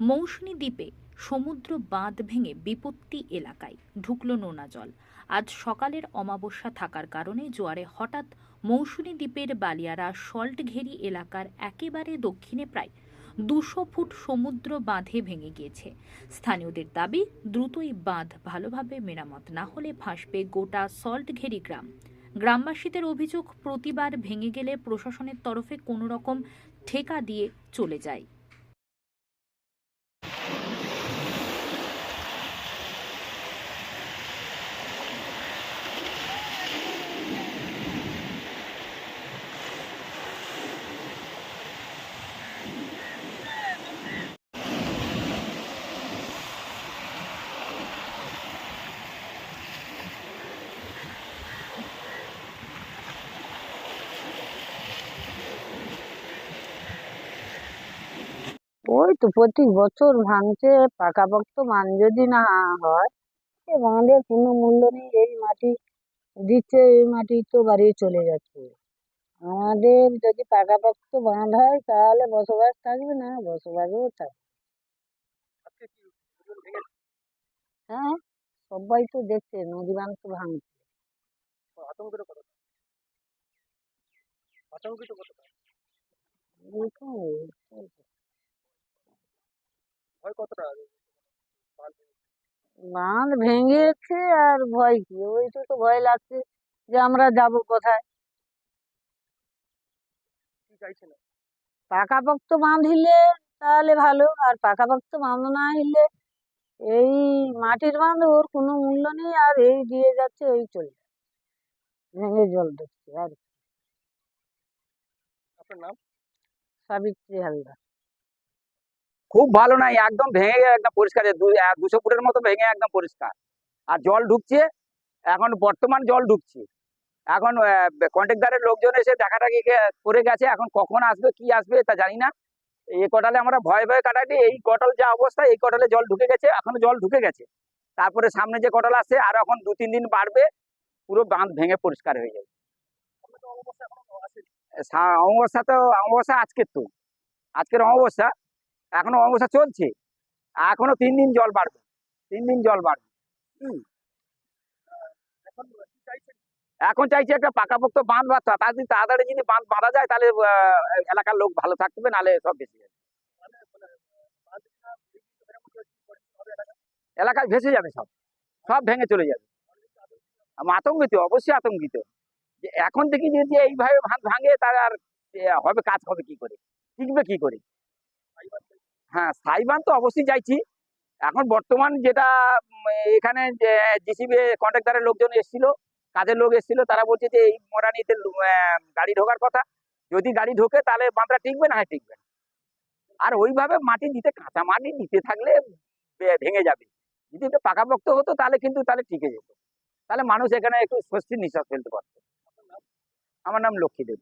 মৌসুমী দ্বীপে সমুদ্র বাঁধ ভেঙে বিপত্তি এলাকায় ঢুকল নোনা জল। আজ সকালের অমাবস্যা থাকার কারণে জোয়ারে হঠাৎ মৌসুমী দ্বীপের বালিয়ারা সল্টঘেরি এলাকার একেবারে দক্ষিণে প্রায় দুশো ফুট সমুদ্র বাঁধে ভেঙে গিয়েছে। স্থানীয়দের দাবি দ্রুত এই বাঁধ ভালোভাবে মেরামত না হলে ভাসবে গোটা সল্টঘেরি গ্রাম। গ্রামবাসীদের অভিযোগ, প্রতিবার ভেঙে গেলে প্রশাসনের তরফে কোনো রকম ঠেকা দিয়ে চলে যায়। ওই তো প্রতি বছর ভাঙছে পাকাপোক্ত মান যদি না হয় এ বাঁধের কোনো মূল্য নেই এই মাটি দিচ্ছে এই মাটি তো বাড়িয়ে চলে যাচ্ছে। আমাদের যদি পাকাপোক্ত বাঁধ হয় তাহলে বসবাস থাকবে না বসবাসও থাকবে হ্যাঁ সবাই তো দেখছে নদী বাঁধ তো ভাঙছে। আতঙ্কিত কতটা? ভয় কতটা বাঁধ ভেঙেছে আর ভয় কি? ওইটা তো ভয় লাগছে যে আমরা যাব কোথায়। কি চাইছেন? পাকাপোক্ত বাঁধ তাহলে ভালো আর পাকা পাকাপোক্ত বাঁধ না হইলে এই মাটির বাঁধ ওর কোনো মূল্য নেই আর এই দিয়ে যাচ্ছে এই চলে। ভেঙে জল ঢুকছে আর। আপনার নাম? সাবিত্রী হালদার। খুব ভালো নাই একদম ভেঙে গিয়ে একদম পরিষ্কার। দুশো ফুটের মতো ভেঙে একদম পরিষ্কার। আর জল ঢুকছে এখন বর্তমান জল ঢুকছে। এখন কন্ট্রাক্টারের লোকজন এসে দেখাটাকি কে- করে গেছে এখন কখন আসবে কি আসবে তা জানি না। এই কটালে আমরা ভয়ে ভয়ে কাটাইনি এই কটাল যা অবস্থা এই কটালে জল ঢুকে গেছে এখনও জল ঢুকে গেছে। তারপরে সামনে যে কটাল আসছে আর এখন দু তিন দিন বাড়বে পুরো বাঁধ ভেঙে পরিষ্কার হয়ে যাবে। অমাবস্যা তো অমাবস্যা আজকের তো। আজকের অমাবস্যা এখনও অমাবস্যা চলছে, এখনও তিন দিন জল বাড়বে, তিন দিন জল বাড়বে এখন চাইছি একটা পাকাপোক্ত বাঁধ বা তাড়াতাড়ি যদি বাঁধ বাঁধা যায় তাহলে এলাকার লোক ভালো থাকবে, নাহলে সব বেশি যাবে। এলাকায় ভেসে যাবে সব সব ভেঙে চলে যাবে। আতঙ্কিত, অবশ্যই আতঙ্কিত। এখন থেকে যদি এইভাবে ভাঙে, তাহলে আর হবে, কাজ হবে কি করে? টিকবে কি করে? হ্যাঁ বাঁধ তো অবশ্যই চাইছি এখন বর্তমান যেটা এখানে জিসিবি কন্ট্রাক্টরের লোকজন এসেছিল, কাজের লোক এসেছিল, তারা বলছে যে এই মরানিতে গাড়ি ঢোকার কথা। যদি গাড়ি ঢোকে, তাহলে বাঁধটা টিকবে না হয় টিকবে আর ওইভাবে মাটি দিতে, কাঁচা মাটি দিতে থাকলে ভেঙে যাবে। যদি একটু পাকাপোক্ত হতো, তাহলে কিন্তু তাহলে টিকে যেত। তাহলে মানুষ এখানে একটু স্বস্তির নিঃশ্বাস ফেলতে পারতো। আমার নাম লক্ষ্মী দেব